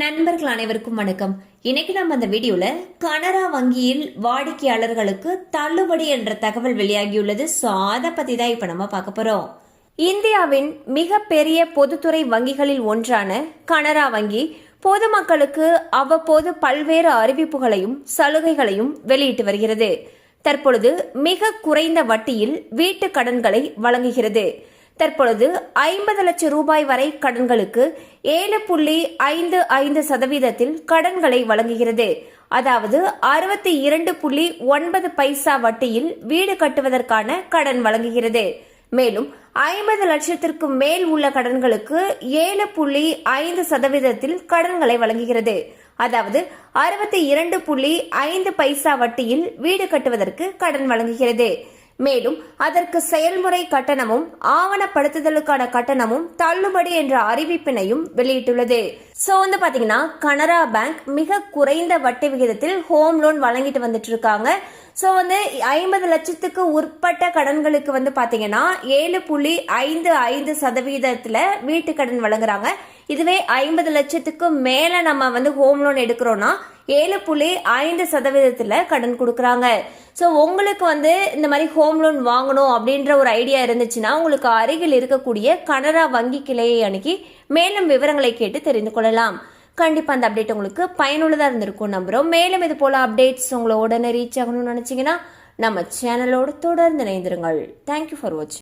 நண்பர்கள் அனைவருக்கும் வணக்கம். இன்னைக்கு நம்ம அந்த வீடியோல கனரா வங்கியில் வாடிக்கையாளர்களுக்கு தள்ளுபடி என்ற தகவல் வெளியாகியுள்ளது. ஸோ அதை பத்தி தான் இப்ப நம்ம பார்க்க போறோம். இந்தியாவின் மிகப்பெரிய பொதுத்துறை வங்கிகளில் ஒன்றான கனரா வங்கி பொதுமக்களுக்கு அவ்வப்போது பல்வேறு அறிவிப்புகளையும் சலுகைகளையும் வெளியிட்டு வருகிறது. தற்பொழுது மிக குறைந்த வட்டியில் வீட்டு கடன்களை வழங்குகிறது. தற்பொழுது ஐம்பது லட்சம் ரூபாய் வரை கடன்களுக்கு ஏழு புள்ளி ஐந்து ஐந்து சதவீதத்தில் கடன்களை வழங்குகிறது. அதாவது அறுபத்தி இரண்டு புள்ளி ஒன்பது பைசா வட்டியில் வீடு கட்டுவதற்கான கடன் வழங்குகிறது. மேலும் ஐம்பது லட்சத்திற்கு மேல் உள்ள கடன்களுக்கு ஏழு புள்ளி ஐந்து சதவீதத்தில் கடன்களை வழங்குகிறது. அதாவது அறுபத்தி இரண்டு புள்ளி ஐந்து பைசா வட்டியில் வீடு கட்டுவதற்கு கடன் வழங்குகிறது. மேலும் அதற்கு செயல்முறை கட்டணமும் ஆவணப்படுத்துதலுக்கான கட்டணமும் தள்ளுபடி என்ற அறிவிப்பினையும் வெளியிட்டுள்ளது. சோ வந்து பாத்தீங்கன்னா கனரா பேங்க் மிக குறைந்த வட்டி விகிதத்தில் ஹோம் லோன் வழங்கிட்டு வந்துட்டு இருக்காங்க ஸோ வந்து ஐம்பது லட்சத்துக்கு உட்பட்ட கடன்களுக்கு வந்து பார்த்தீங்கன்னா ஏழு புள்ளி ஐந்து ஐந்து சதவீதத்தில் வீட்டு கடன் வழங்குறாங்க. இதுவே ஐம்பது லட்சத்துக்கு மேலே நம்ம வந்து ஹோம் லோன் எடுக்கிறோம்னா ஏழு புள்ளி ஐந்து சதவீதத்தில் கடன் கொடுக்குறாங்க. ஸோ உங்களுக்கு வந்து இந்த மாதிரி ஹோம் லோன் வாங்கணும் அப்படின்ற ஒரு ஐடியா இருந்துச்சுன்னா உங்களுக்கு அருகில் இருக்கக்கூடிய கனரா வங்கி கிளையை அணுகி மேலும் விவரங்களை கேட்டு தெரிந்து கொள்ளலாம். கண்டிப்பாக அந்த அப்டேட் உங்களுக்கு பயனுள்ளதாக இருந்திருக்கும் நம்புகிறோம் மேலும் இது போல் அப்டேட்ஸ் உங்களை உடனே ரீச் ஆகணும்னு நினச்சிங்கன்னா நம்ம சேனலோடு தொடர்ந்து இணைந்திருங்கள். தேங்க்யூ ஃபார் வாட்சிங்